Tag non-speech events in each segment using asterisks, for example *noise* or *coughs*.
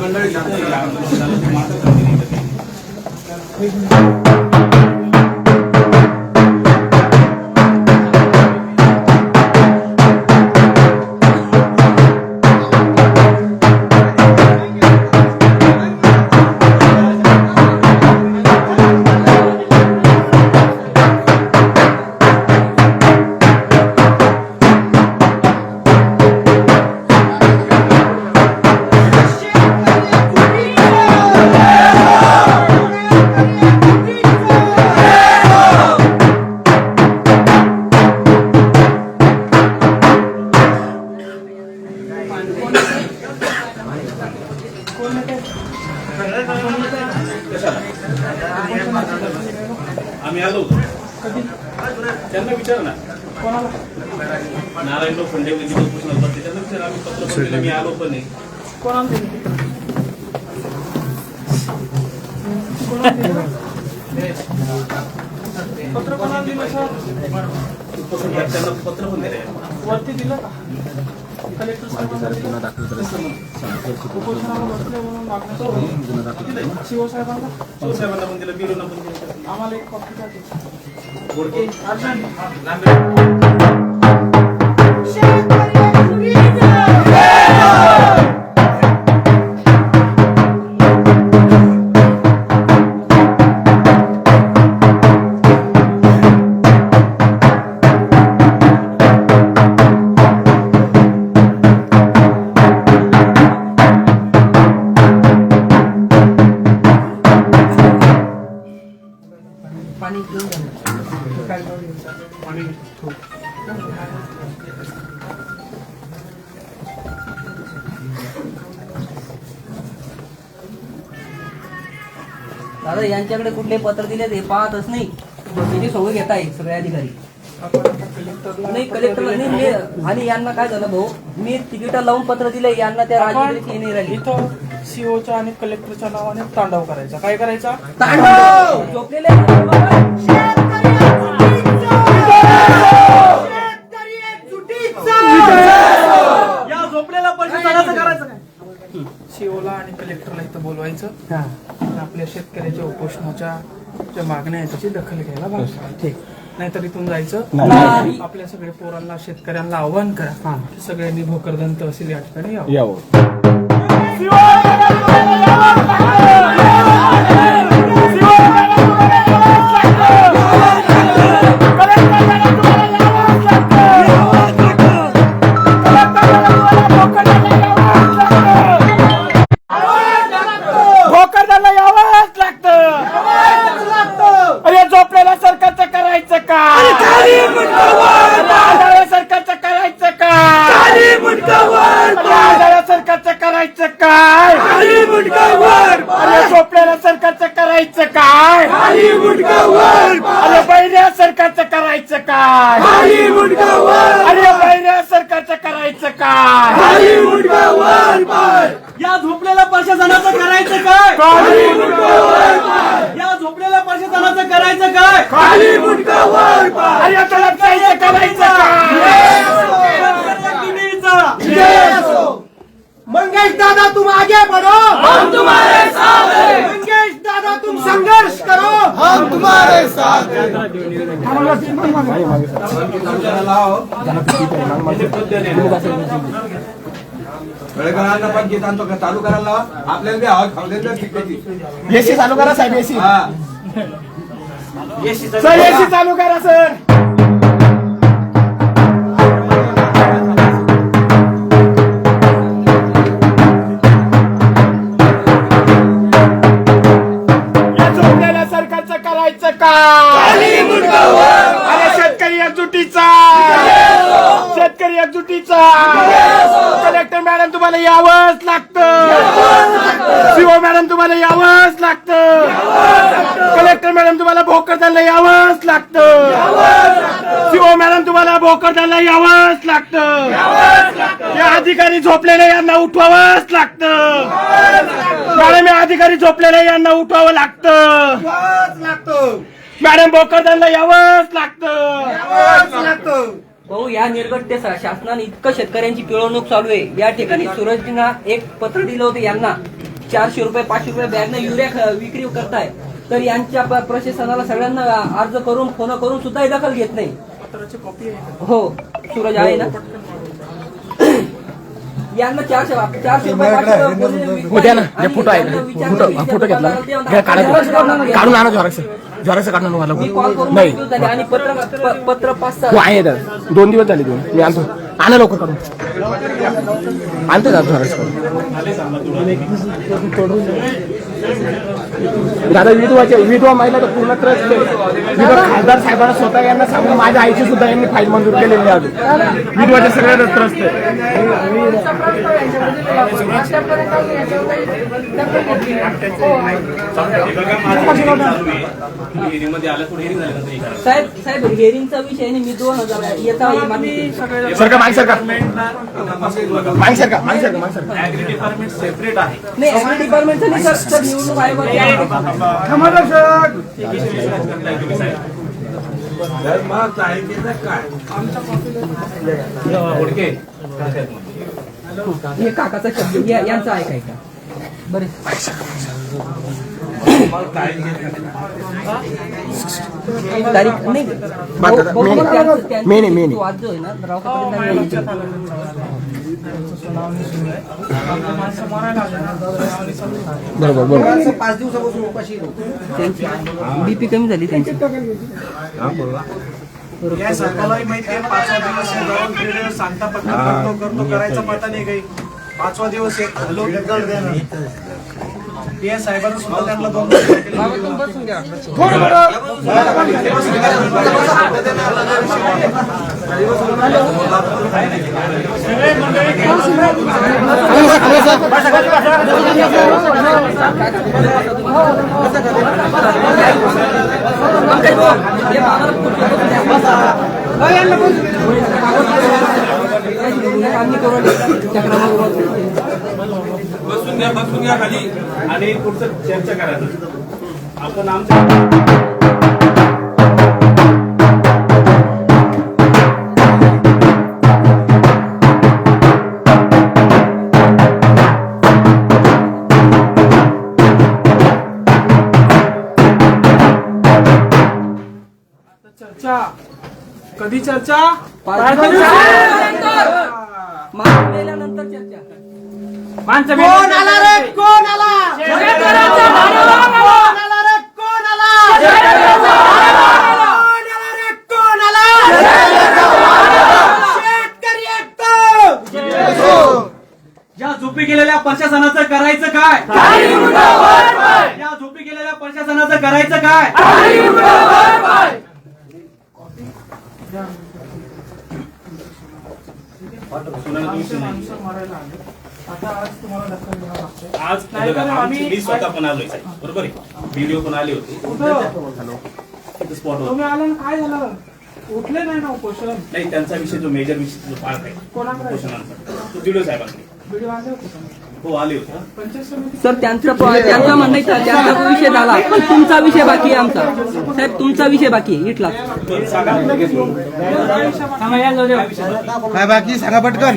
मंडळी आम्ही आलो त्यांना विचार ना नारायण फंडे वगैरे उपोषण होतं. त्यांना विचार आम्ही पत्र पण दिलं, मी आलो पण नाही. पत्र कोणाला दिलं सर? पत्र पण दिले वरती दिलं? का साहेबांना शिवसाहेबांना पण दिलं बिरोना पण दिलं. आम्हाला एक कॉपी. गोडके अर्जंट दादा यांच्याकडे कुठले पत्र दिले ते पाहतच नाही. त्याची सोबत घेत आहे सगळे अधिकारी. नाही कलेक्टरला दिलं नाही. मी आणि यांना काय झालं भाऊ? मी तिकीट लावून पत्र दिले यांना त्या राजकीय सीओच्या आणि कलेक्टरच्या नावाने तांडव करायचा. काय करायचा? तांडव! झोपलेले आहेत बाबा. या झोपलेला पैसे करायचं काय? सीओला आणि कलेक्टरला इथं बोलवायचं. आणि आपल्या शेतकऱ्याच्या उपोषणाच्या ज्या मागण्या आहेत त्याची दखल घ्यायला भाग ठीक. नाहीतर इथून जायचं. आपल्या सगळ्या पोरांना शेतकऱ्यांना आव्हान करा. की सगळ्यांनी भोकरदन तहसील या ठिकाणी यावं. भोकरदनला काय? अरे बैऱ्या सरकारचं करायचं काय? या झोपलेल्या प्रशासनाचं करायचं काय? या झोपलेल्या प्रशासनाचं करायचं काय? अरे तळपशाहीचं करायचं काय? मंगेश दादा तुम आगे बढ़ो. हम तुम्हारे साथ हैं। दादा तुम संघर्ष करो हम तुम्हारे साथ बेळगावांना पण गीत आणतो का चालू करायला लावा आपल्याला बी हवा खाऊ देत एसी चालू करा साहेब एसी एसी चालू करा लागतं. कलेक्टर मॅडम तुम्हाला भोकरदनला यावंच लागतं. सीओ मॅडम तुम्हाला भोकरदनला यावंच लागतं. या अधिकारी झोपलेले यांना उठवावंच लागतं. मॅडम या अधिकारी झोपलेले यांना उठवावं लागतं. मॅडम भोकरदनला यावंच लागतं. भाऊ या निर्गट्य शासनाने इतकं शेतकऱ्यांची पिळवणूक चालू आहे. या ठिकाणी सूरजजींना एक पत्र दिलं होतं यांना. चारशे रुपये पाचशे रुपये बॅगनं युरिया विक्री करताय. तर यांच्या प्रशासनाला सगळ्यांना अर्ज करून फोन करून सुद्धा ही दखल घेत नाही. हो सूरज आहे ना? *coughs* यांना चारशे चारशे रुपये. हो ना फोटो आहे फोटो घेतला. काढून आणा काढून मला करून नाही. आणि पत्र पत्र पाच हो आहे दोन दिवस झाले दोन. मी आणतो. आणा लवकर काढून. आणतो दादा झॉरक्स दादा विधवाच्या विधवा महिला तर पूर्ण त्रस्त विधवा खासदार साहेबांना स्वतः यांना सांगून माझ्या आईची सुद्धा यांनी फाईल मंजूर केलेली आहे विधवाच्या सगळ्या त्रस्त आहे. साहेब साहेब हेअरिंगचा विषय नाही मी दोन हजार येता मागणी सरका माग सरका माग सरका माग सरका माग सरका ऍग्री डिपार्टमेंट सेपरेट आहे नाही ऍग्री डिपार्टमेंटचं नाही सर आहे. ओळखे हे काकाचा शब्द या- यांचा ऐकायचा बरे. तारीख नाही. मेन- त्यांचं- त्यांचं मेन आहे, मेन आहे. तो आज जो आहे ना रावसाहेबांनी बरोबर बरोबर. पाच दिवसापासून उपाशी त्यांची बीपी कमी झाली त्यांची. या सरकारलाही माहिती आहे पाचवा दिवस जाऊन क्रीडे सांगता पक्का करतो करतो करायचा पता नाही काही. पाचवा दिवस आहे हॅलो. या साहेबांना सुद्धा त्यांना दोन बाबाला बसून घ्या बसून घ्या खाली आणि पुढचं चर्चा करायचं. आपण आमच्या चर्चा. कधी चर्चा? माणूस मेल्यानंतर चर्चा. कोण आला रे कोण आला? कोण आला रे कोण आला कोण आला? रे कोण आला शेतकरी एकतो या झोपी गेलेल्या प्रशासनाचं करायचं काय या झोपी गेलेल्या प्रशासनाचं करायचं काय सुनायला विषय नाही. आज बघा, आमची- मी स्वतः पण आलोय. साहेब बरोबर आहे? व्हिडिओ पण आले होते. स्पॉट तुम्ही आले ना काय झालं? उठले नाही ना उपोषण? नाही त्यांचा विषय जो मेजर विषय जो पार्ट आहे कोणाकडे? उपोषणांचा. तो दिलो साहेबांनी व्हिडिओ आले होते का? हो आले होते सर त्यांचा त्यांचा म्हणणं आहे, त्यांचा तो विषय झाला. पण तुमचा विषय बाकी आहे आमचा. साहेब तुमचा विषय बाकी आहे. सांगा. काय बाकी सांगा पटकन.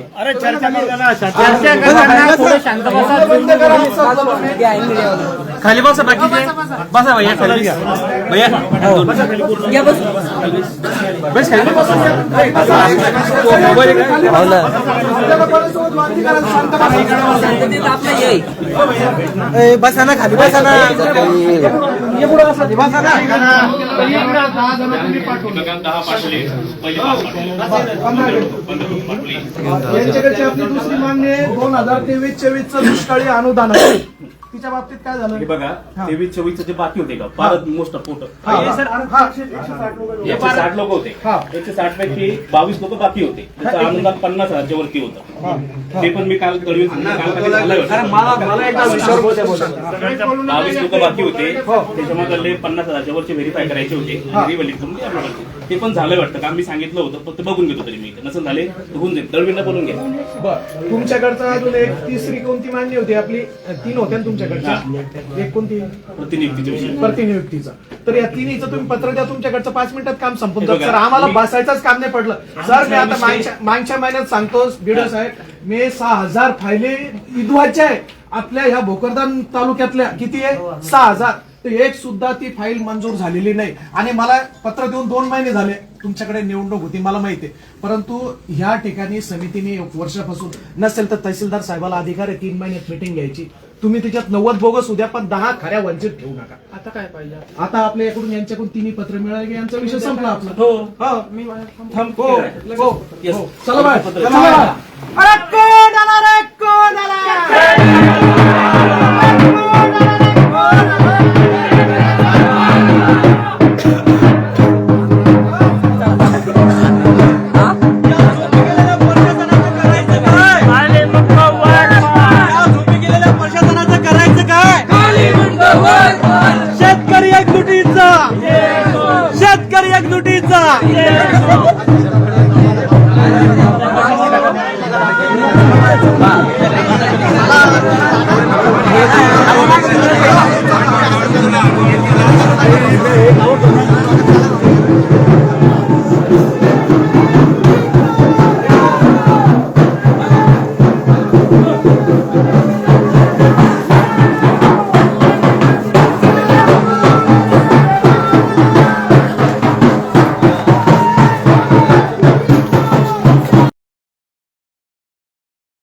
बसा. खाली बसा बाकी बसा भैया खाली. भैया. या बस. शांततेत आपलं येईल बसा ना खाली बसा ना. पाठवले. पंधरा पाठवले. यांच्याकडची आपली दुसरी मागणी आहे दोन हजार तेवीस चोवीस चं दुष्काळी अनुदान आहे. तिच्या बाबतीत काय झालं? हे बघा हा. तेवीस चोवीस जे बाकी होते का फारच मोस्ट पोट हा, हा. हा. एकशे साठ लोक होते. हा. एकशे साठ पैकी बावीस लोक बाकी होते. त्याचं अनुदान पन्नास हजारच्या वरती होतं ते पण मी काल कळवी. बावीस लोक बाकी होते. त्याच्यामध्ये पन्नास हजारच्या वरचे व्हेरीफाय करायचे होते. Verified ते आपल्याला करते. ते पण झालं वाटतं का मी सांगितलं होतं फक्त बघून घेतो तरी मी नसेल झाले तर होऊन जाईल. दळवींना बोलून घ्या. बर. तुमच्याकडचं अजून एक तिसरी कोणती मान्य होती? आपली तीन होत्या ना एक कोणती प्रतिनियुक्तीचा. तर या तिन्हीचं तुम्ही पत्र द्या तुमच्याकडचं पाच मिनिटात काम संपून हे जातं. सर आम्हाला बसायचंच काम नाही पडलं. सर मी आता मागच्या महिन्यात सांगतो बीडो साहेब मी सहा हजार फायले विधवाच्या आहे. आपल्या ह्या भोकरदान तालुक्यातल्या किती आहे? सहा हजार. तर एक सुद्धा ती फाईल मंजूर झालेली नाही. आणि मला पत्र देऊन दोन महिने झाले. तुमच्याकडे निवडणूक होती मला माहिती आहे. परंतु ह्या ठिकाणी समितीने एक वर्षापासून नसेल तर तहसीलदार साहेबाला अधिकार आहे तीन महिन्यात मिटिंग घ्यायची. तुम्ही त्याच्यात नव्वद बोगस उद्या पण दहा खऱ्या वंचित ठेवू नका. आता काय पाहिजे? आता आपल्या याकडून यांच्याकडून तिन्ही पत्र मिळाले की यांचा विषय संपला आपला. हो. हो. मी थांब. हो हो. हो. चला बाय Auto ne?